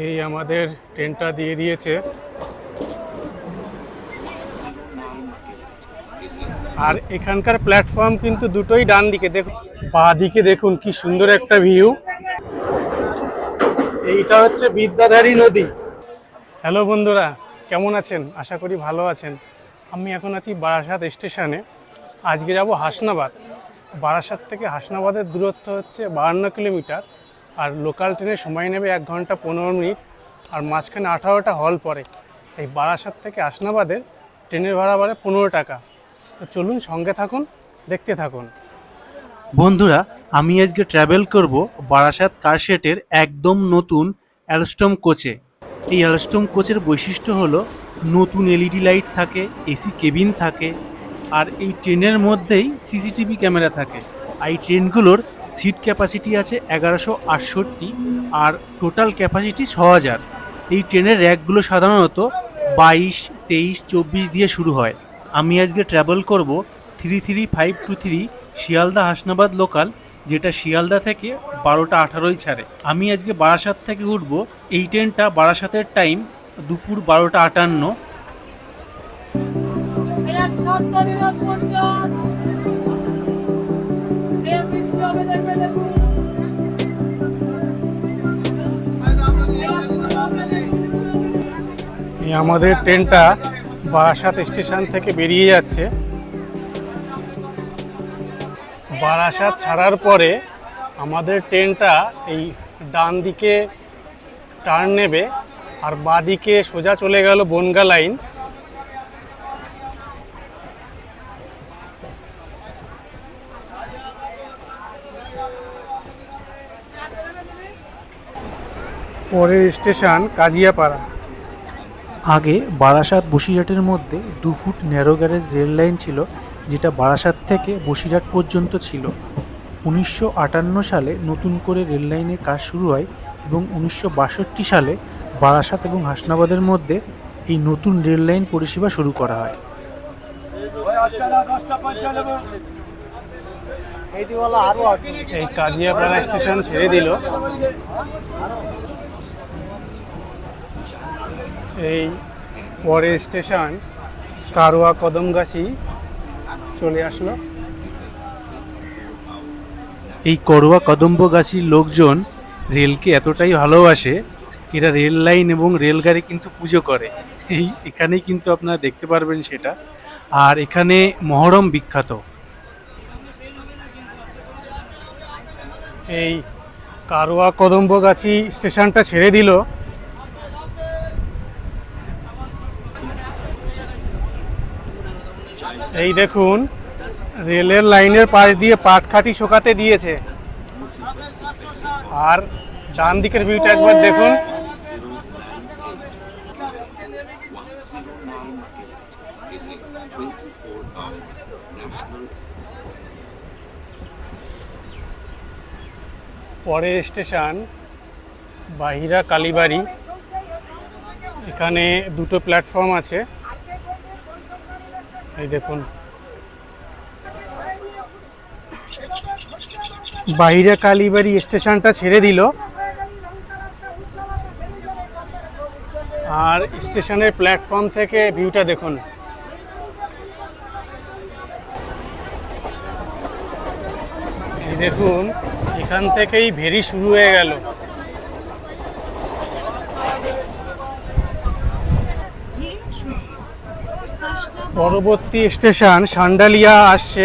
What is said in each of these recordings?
এই আমাদের ট্রেনটা দিয়ে দিয়েছে। আর এখানকার প্ল্যাটফর্ম কিন্তু দুটোই ডান দিকে। দেখুন, বা দিকে দেখুন কি সুন্দর একটা ভিউ। এইটা হচ্ছে বিদ্যাধারী নদী। হ্যালো বন্ধুরা, কেমন আছেন? আশা করি ভালো আছেন। আমি এখন আছি বারাসাত স্টেশনে। আজকে যাব হাসনাবাদ। বারাসাত থেকে হাসনাবাদের দূরত্ব হচ্ছে বাহান্ন কিলোমিটার। আর লোকাল ট্রেনে সময় নেবে এক ঘণ্টা পনেরো মিনিট, আর মাঝখানে আঠারোটা হল পরে এই বারাসাত থেকে আসনাবাদের ট্রেনের ভাড়া বাড়ে পনেরো টাকা। তো চলুন সঙ্গে থাকুন, দেখতে থাকুন। বন্ধুরা, আমি আজকে ট্রাভেল করব বারাসাত কারশেটের একদম নতুন অ্যালস্টম কোচে এই অ্যালস্টম কোচের বৈশিষ্ট্য হলো নতুন এলইডি লাইট থাকে এসি কেবিন থাকে, আর এই ট্রেনের মধ্যেই সিসিটিভি ক্যামেরা থাকে। আর এই ট্রেনগুলোর সিট ক্যাপাসিটি আছে এগারোশো আটষট্টি আর টোটাল ক্যাপাসিটি ছ হাজার। এই ট্রেনের র্যাকগুলো সাধারণত বাইশ, তেইশ, চব্বিশ দিয়ে শুরু হয়। আমি আজকে ট্রাভেল করব three three five two three Sealdah Hasnabad local যেটা শিয়ালদা থেকে বারোটা আঠারোই ছাড়ে। আমি আজকে বারাসাত থেকে উঠবো। এই ট্রেনটা বারাসাতের টাইম দুপুর বারোটা আটান্ন। আমাদের ট্রেনটা বারাসাত স্টেশন থেকে বেরিয়ে যাচ্ছে। বারাসাত ছাড়ার পরে আমাদের ট্রেনটা এই ডান দিকে টার্ন নেবে আর বাদিকে সোজা চলে গেল বনগা লাইন পরের স্টেশন কাজিয়াপাড়া। আগে বারাসাত বসিরহাটের মধ্যে দু foot narrow garage rail line ছিল যেটা বারাসাত থেকে বসিরহাট পর্যন্ত ছিল। উনিশশো আটান্ন সালে নতুন করে রেল লাইনের কাজ শুরু হয় এবং উনিশশো বাষট্টি সালে বারাসাত এবং হাসনাবাদের মধ্যে এই নতুন রেল লাইন পরিষেবা শুরু করা হয়। এই কাজিয়াপাড়া স্টেশন ছেড়ে দিল। এই পরের স্টেশন কারোয়া কদমগাছি চলে আসলো। এই করোয়া কদম্বগাছির লোকজন রেলকে এতটাই ভালোবাসে এরা রেল লাইন এবং রেলগাড়ি কিন্তু পুজো করে। এই এখানেই কিন্তু আপনারা দেখতে পারবেন সেটা। আর এখানে মহরম বিখ্যাত। এই কারোয়া কদম্বগাছি স্টেশনটা ছেড়ে দিল। এই দেখুন, রেলের লাইনের পাশ দিয়ে পাটখাটি শোকাতে দিয়েছে। আর ডান দিকের ভিউটা একবার দেখুন। পরের স্টেশন, বাহিরা কালীবাড়ি। এখানে দুটো প্ল্যাটফর্ম আছে। এই দেখুন। বাহিরা কালীবাড়ি স্টেশনটা ছেড়ে দিল। আর স্টেশনের প্ল্যাটফর্ম থেকে ভিউটা দেখুন। এই দেখুন, এখান থেকেই ভেরি শুরু হয়ে গেল। পরবর্তী স্টেশন সান্ডালিয়া আসছে।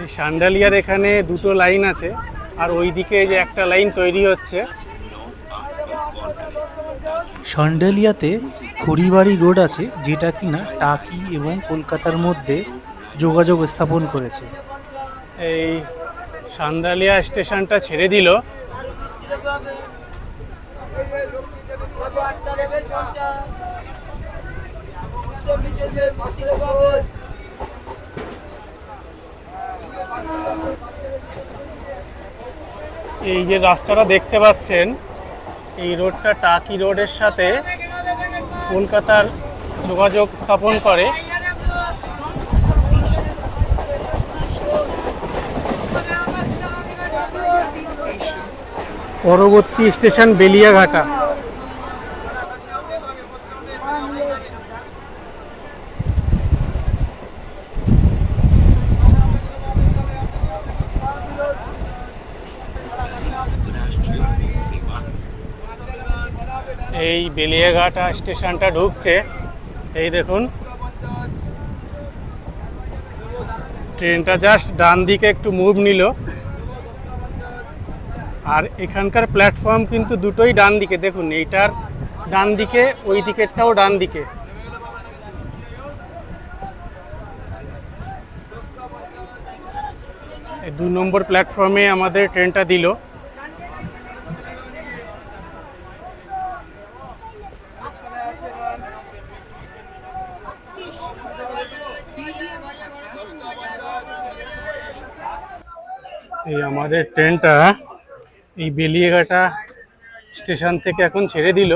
এই সান্ডালিয়ার এখানে দুটো লাইন আছে আর ওইদিকে যে একটা লাইন তৈরি হচ্ছে। সন্ডেলিয়াতে খড়িবাড়ি রোড আছে যেটা কিনা টাকি এবং কলকাতার মধ্যে যোগাযোগ স্থাপন করেছে। এই সান্দালিয়া স্টেশনটা ছেড়ে দিল। এই যে রাস্তাটা দেখতে পাচ্ছেন, এই রোডটা টাকি রোডের সাথে কলকাতার যোগাযোগ স্থাপন করে। পরবর্তী স্টেশন বেলিয়াঘাটা। এই বেলিয়াঘাটা স্টেশনটা ঢুকছে। এই দেখুন। ট্রেনটা জাস্ট ডান দিকে একটু মুভ নিল। আর এখানকার প্ল্যাটফর্ম কিন্তু দুটোই ডান দিকে। দেখুন, এইটার ডান দিকে, ওই দিকেরটাও ডান দিকে। দু নম্বর প্ল্যাটফর্মে আমাদের ট্রেনটা দিল। এই আমাদের ট্রেনটা এই বেলিয়াঘাটা স্টেশন থেকে এখন ছেড়ে দিল।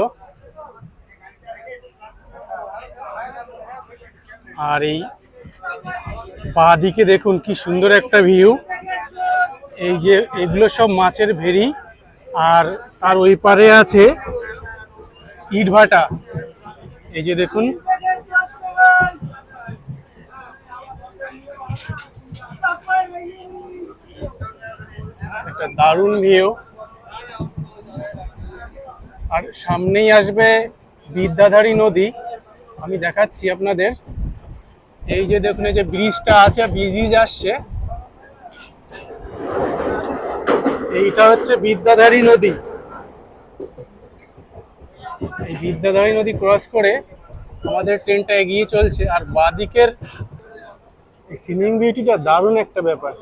আর এই পা দিকে দেখুন কি সুন্দর একটা ভিউ। এই যে এগুলো সব মাছের ভেরি আর তার ওই পারে আছে ইটভাটা। এই যে দেখুন। একটা দারুণ ভিউ আর সামনেই আসবে বিদ্যাধারী নদী। আমি দেখাচ্ছি আপনাদের। এই যে দেখুন যে ব্রিজটা আছে ব্রিজ আসছে এইটা হচ্ছে বিদ্যাধারী নদী। এই বিদ্যাধারী নদী ক্রস করে আমাদের ট্রেনটা এগিয়ে চলছে। আর বাদিকের এই সিনিং বিউটিটা দারুণ একটা ব্যাপার।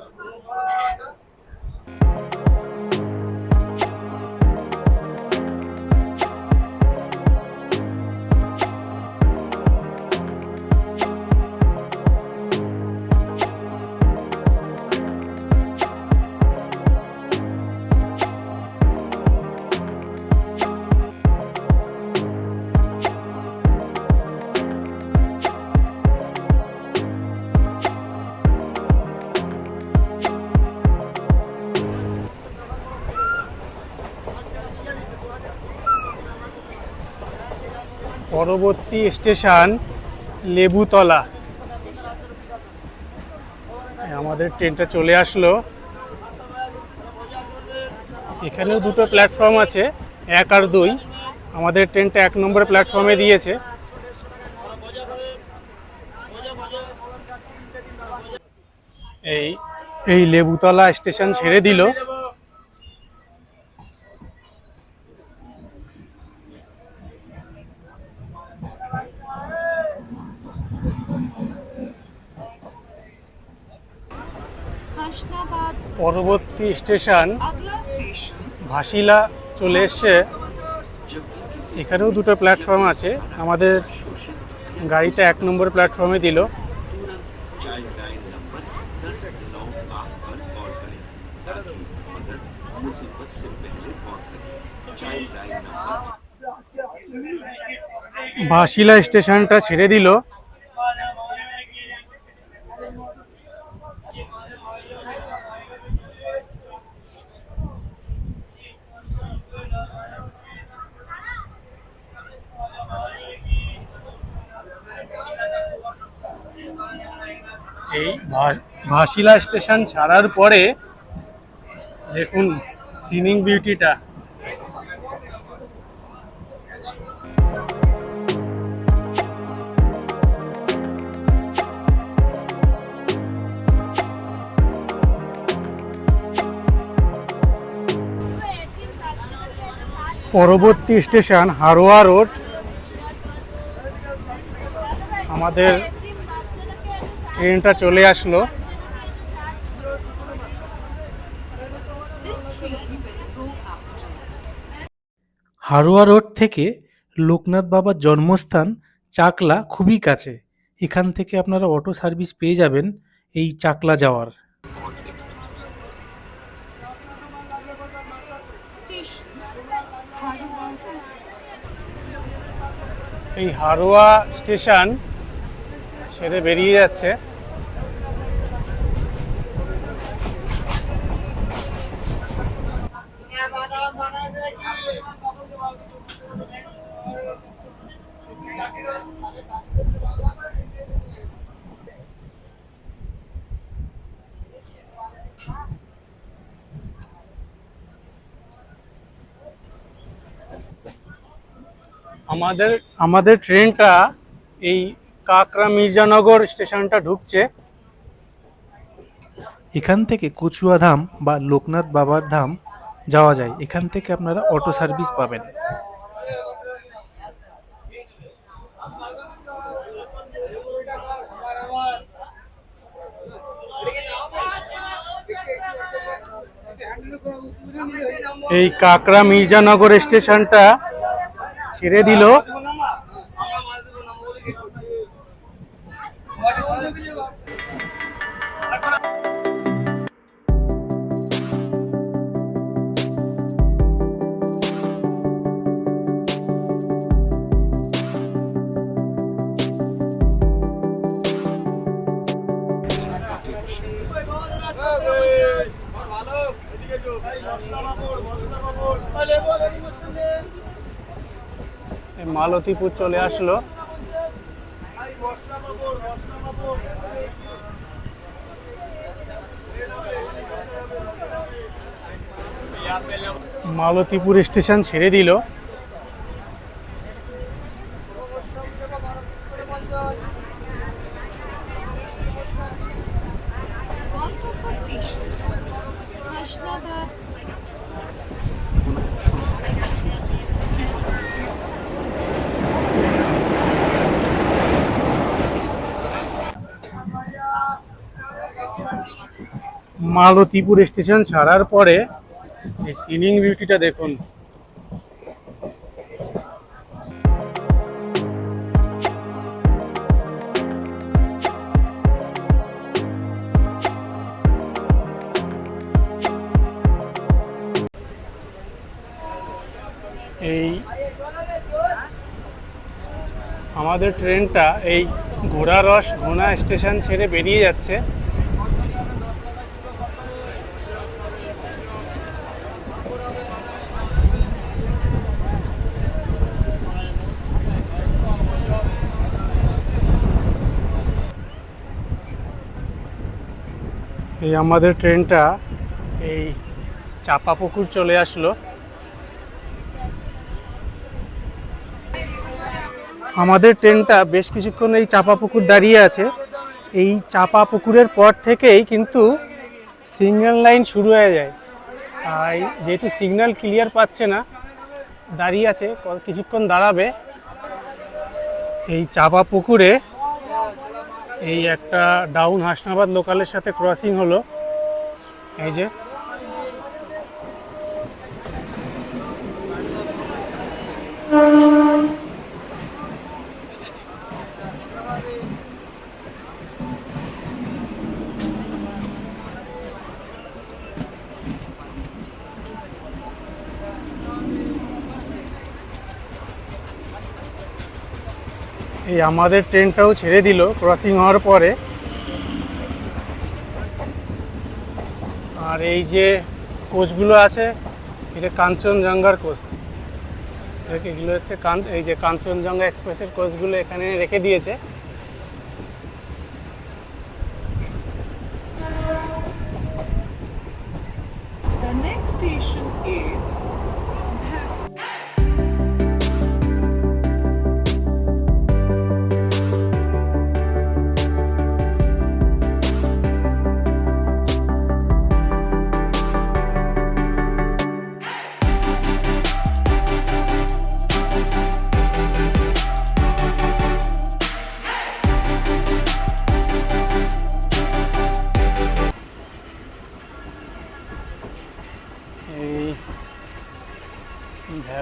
পরবর্তী স্টেশন লেবুতলা। আমাদের ট্রেনটা চলে আসলো। এখানেও দুটো প্ল্যাটফর্ম আছে, এক আর দুই। আমাদের ট্রেনটা এক নম্বর প্ল্যাটফর্মে দিয়েছে। এই এই লেবুতলা স্টেশন ছেড়ে দিল। পরবর্তী স্টেশন। ভাসিলা চলে এসছে। এখানেও দুটো প্ল্যাটফর্ম আছে। আমাদের গাড়িটা এক নম্বর প্ল্যাটফর্মে দিল। ভাসিলা স্টেশনটা ছেড়ে দিল। এই ভাসিলা স্টেশন ছাড়ার পরে দেখুন সিনিং বিউটিটা। পরবর্তী স্টেশন হারোয়া রোড। আমাদের ট্রেনটা চলে আসলো। হারোয়া রোড থেকে লোকনাথ বাবার জন্মস্থান চাকলা খুবই কাছে। এখান থেকে আপনারা অটো সার্ভিস পেয়ে যাবেন এই চাকলা যাওয়ার। এই হারোয়া স্টেশন ছেড়ে বেরিয়ে যাচ্ছে। আমাদের আমাদের ট্রেনটা এই কাকরা মির্জানগর স্টেশনটা ঢুকছে। এখান থেকে কচুয়া ধাম বা লোকনাথ বাবার ধাম যাওয়া যায়। এখান থেকে আপনারা অটো সার্ভিস পাবেন। এই কাকরা মির্জানগর স্টেশনটা ছেড়ে দিল। মালতীপুর চলে আসলো। মালতীপুর স্টেশন ছেড়ে দিল। মালতীপুর স্টেশন ছাড়ার পরে এই সিলিং বিউটিটা দেখুন। এই আমাদের ট্রেনটা এই ঘোড়ারস ঘোনা স্টেশন ছেড়ে বেরিয়ে যাচ্ছে। এই আমাদের ট্রেনটা এই চাপা পুকুর চলে আসলো। আমাদের ট্রেনটা বেশ কিছুক্ষণ এই চাপা পুকুর দাঁড়িয়ে আছে। এই চাপা পুকুরের পর থেকেই কিন্তু সিগন্যাল লাইন শুরু হয়ে যায়। তাই যেহেতু সিগন্যাল ক্লিয়ার পাচ্ছে না, দাঁড়িয়ে আছে কিছুক্ষণ দাঁড়াবে। এই চাপাপুকুরে এই একটা ডাউন হাসনাবাদ লোকালের সাথে ক্রসিং হলো। এই যে। আমাদের ট্রেনটাও ছেড়ে দিল ক্রসিং হওয়ার পরে। আর এই যে কোচগুলো আছে এটা কাঞ্চনজঙ্ঘার কোচ। এগুলো হচ্ছে কান এই যে কাঞ্চনজঙ্ঘা এক্সপ্রেসের কোচগুলো এখানে রেখে দিয়েছে।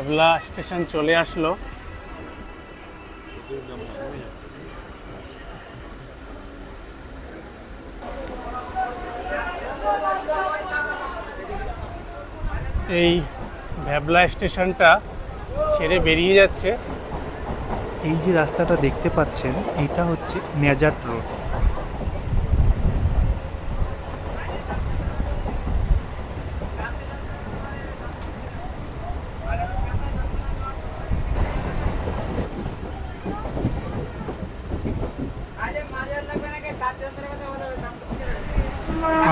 ভ্যাবলা স্টেশন চলে আসলো। এই ভ্যাবলা স্টেশনটা ছেড়ে বেরিয়ে যাচ্ছে। এই যে রাস্তাটা দেখতে পাচ্ছেন, এটা হচ্ছে নেজাট রোড।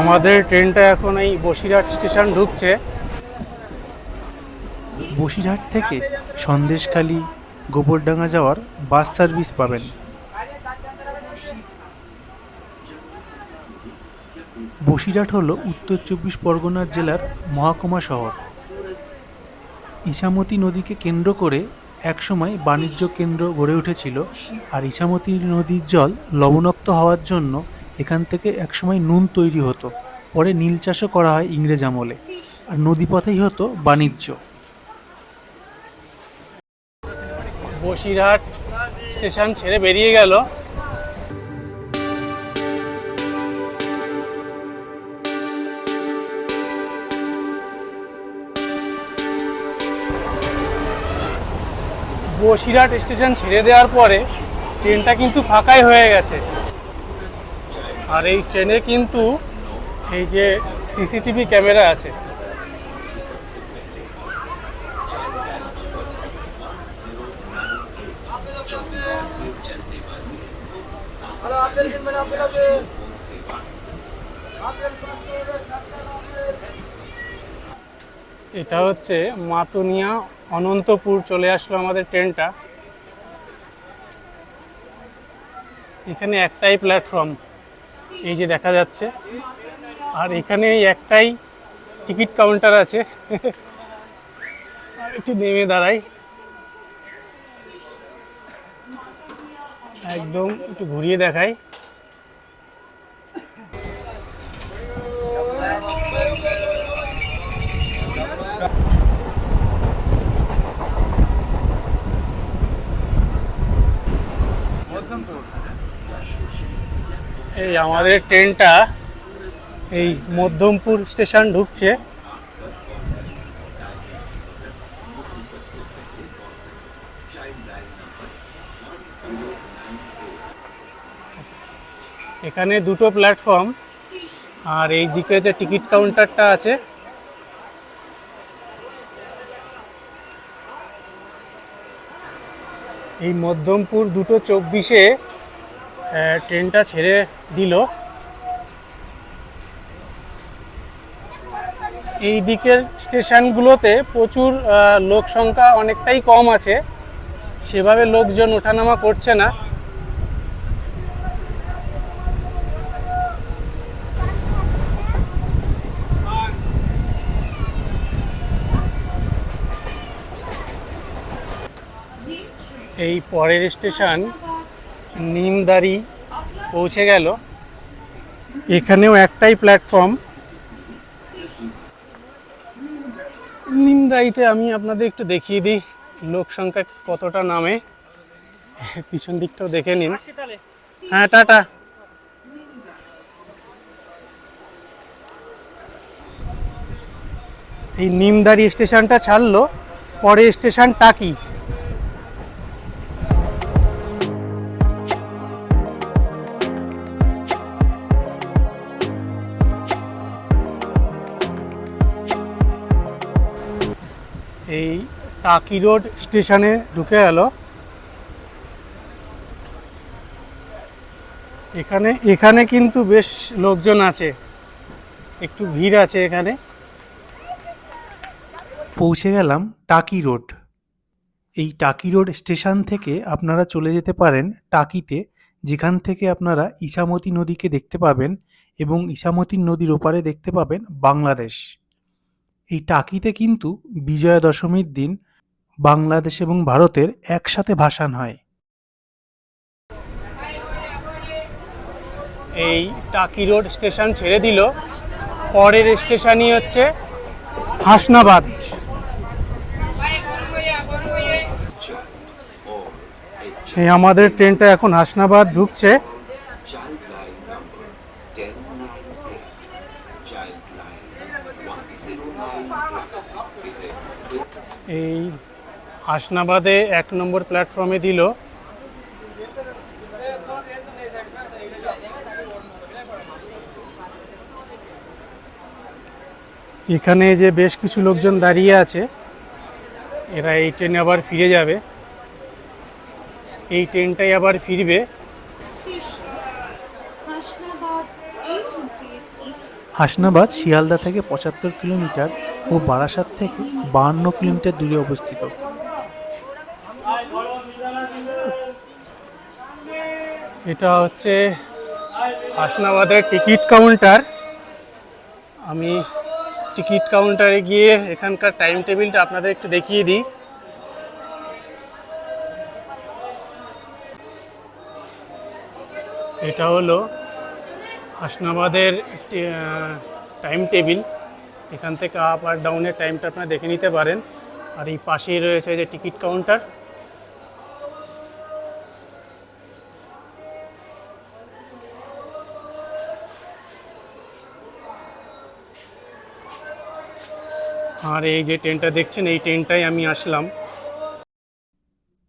আমাদের ট্রেনটা এখন এই বসিরহাট স্টেশন ঢুকছে। বসিরহাট থেকে সন্দেশখালি, গোবরডাঙ্গা যাওয়ার বাস সার্ভিস পাবেন। বসিরহাট হল উত্তর চব্বিশ পরগনার জেলার মহাকুমা শহর। ইছামতি নদীকে কেন্দ্র করে একসময় বাণিজ্য কেন্দ্র গড়ে উঠেছিল, আর ইছামতি নদীর জল লবণাক্ত হওয়ার জন্য এখান থেকে একসময় নুন তৈরি হতো, পরে নীল চাষও করা হয় ইংরেজ আমলে, আর নদীপথেই হতো বাণিজ্য। বসিরহাট স্টেশন ছেড়ে বেরিয়ে গেল। বসিরহাট স্টেশন ছেড়ে দেওয়ার পরে ট্রেনটা কিন্তু ফাঁকাই হয়ে গেছে। আর এই ট্রেনে কিন্তু এই যে সিসিটিভি ক্যামেরা আছে। এটা হচ্ছে মাতুনিয়া, অনন্তপুর চলে আসলো আমাদের ট্রেনটা। এখানে একটাই প্ল্যাটফর্ম এই যে দেখা যাচ্ছে। আর এখানে একটাই টিকিট কাউন্টার আছে। একটু নেমে দাঁড়াই। একদম একটু ঘুরিয়ে দেখাই। এই আমাদের ট্রেনটা এই মধ্যমপুর স্টেশন ঢুকছে। এখানে দুটো প্ল্যাটফর্ম, আর এই দিকে যে টিকিট কাউন্টারটা আছে। এই মধ্যমপুর দুটো চব্বিশে ট্রেনটা ছেড়ে দিল। এই দিকের স্টেশনগুলোতে প্রচুর লোক সংখ্যা অনেকটাই কম আছে। সেভাবে লোকজন ওঠানামা করছে না। এই পরের স্টেশন নিমদারি পৌঁছে গেল। এখানেও একটাই প্ল্যাটফর্ম নিমদারিতে আমি আপনাদের একটু দেখিয়ে দিই লোক সংখ্যা কতটা নামে। পিছন দিকটাও দেখে নিন। হ্যাঁ টাটা। এই নিমদারি স্টেশনটা ছাড়লো পরে স্টেশন টাকি টাকি রোড স্টেশনে ঢুকে গেল এখানে এখানে কিন্তু বেশ লোকজন আছে। একটু ভিড় আছে এখানে। পৌঁছে গেলাম টাকি রোড। এই টাকি রোড স্টেশন থেকে আপনারা চলে যেতে পারেন টাকিতে, যেখান থেকে আপনারা ইসামতি নদীকে দেখতে পাবেন এবং ইসামতি নদীর ওপারে দেখতে পাবেন বাংলাদেশ। এই টাকিতে কিন্তু বিজয়া দশমীর দিন বাংলাদেশ এবং ভারতের একসাথে ভাসান হয়। এই টাকি রোড স্টেশন ছেড়ে দিল। পরের স্টেশনই হচ্ছে হাসনাবাদ। এই আমাদের ট্রেনটা এখন হাসনাবাদ ঢুকছে। Child line number 1098. Child line 1098 is a এই হাসনাবাদে এক নম্বর প্ল্যাটফর্মে দিল। এখানে যে বেশ কিছু লোকজন দাঁড়িয়ে আছে, এরা এই ট্রেনে আবার ফিরে যাবে। এই ট্রেনটাই আবার ফিরবে। হাসনাবাদ শিয়ালদা থেকে পঁচাত্তর কিলোমিটার ও বারাসাত থেকে বাহান্ন কিলোমিটার দূরে অবস্থিত। এটা হচ্ছে হাসনাবাদের টিকিট কাউন্টার। আমি টিকিট কাউন্টারে গিয়ে এখানকার টাইম টেবিলটা আপনাদের একটু দেখিয়ে দিই। এটা হলো হাসনাবাদের টাইম টেবিল এখান থেকে আপ আর ডাউনের টাইমটা আপনারা দেখে নিতে পারেন। আর এই পাশেই রয়েছে যে টিকিট কাউন্টার। আর এই যে ট্রেনটা দেখছেন এই ট্রেনটাই আমি আসলাম।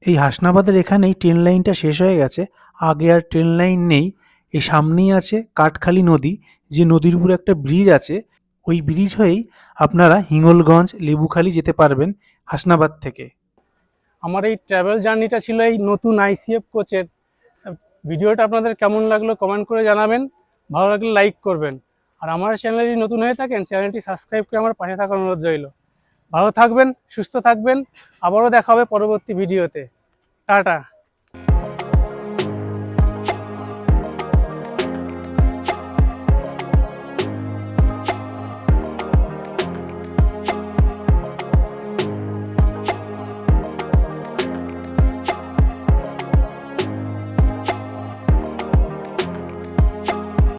এই হাসনাবাদের এখানেই ট্রেন লাইনটা শেষ হয়ে গেছে। আগে আর ট্রেন লাইন নেই। এই সামনেই আছে কাঠখালি নদী। যে নদীর উপরে একটা ব্রিজ আছে ওই ব্রিজ হয়েই আপনারা হিঙ্গলগঞ্জ লেবুখালি যেতে পারবেন হাসনাবাদ থেকে। আমার এই ট্রাভেল জার্নিটা ছিল এই নতুন আইসিএফ কোচের ভিডিওটা আপনাদের কেমন লাগল কমেন্ট করে জানাবেন। ভালো লাগলে লাইক করবেন। আর আমার চ্যানেলটি যদি নতুন হয়ে থাকেন চ্যানেলটি সাবস্ক্রাইব করে আমার পাশে থাকার অনুরোধ রইল। ভালো থাকবেন, সুস্থ থাকবেন। আবারও দেখা হবে পরবর্তী ভিডিওতে টাটা।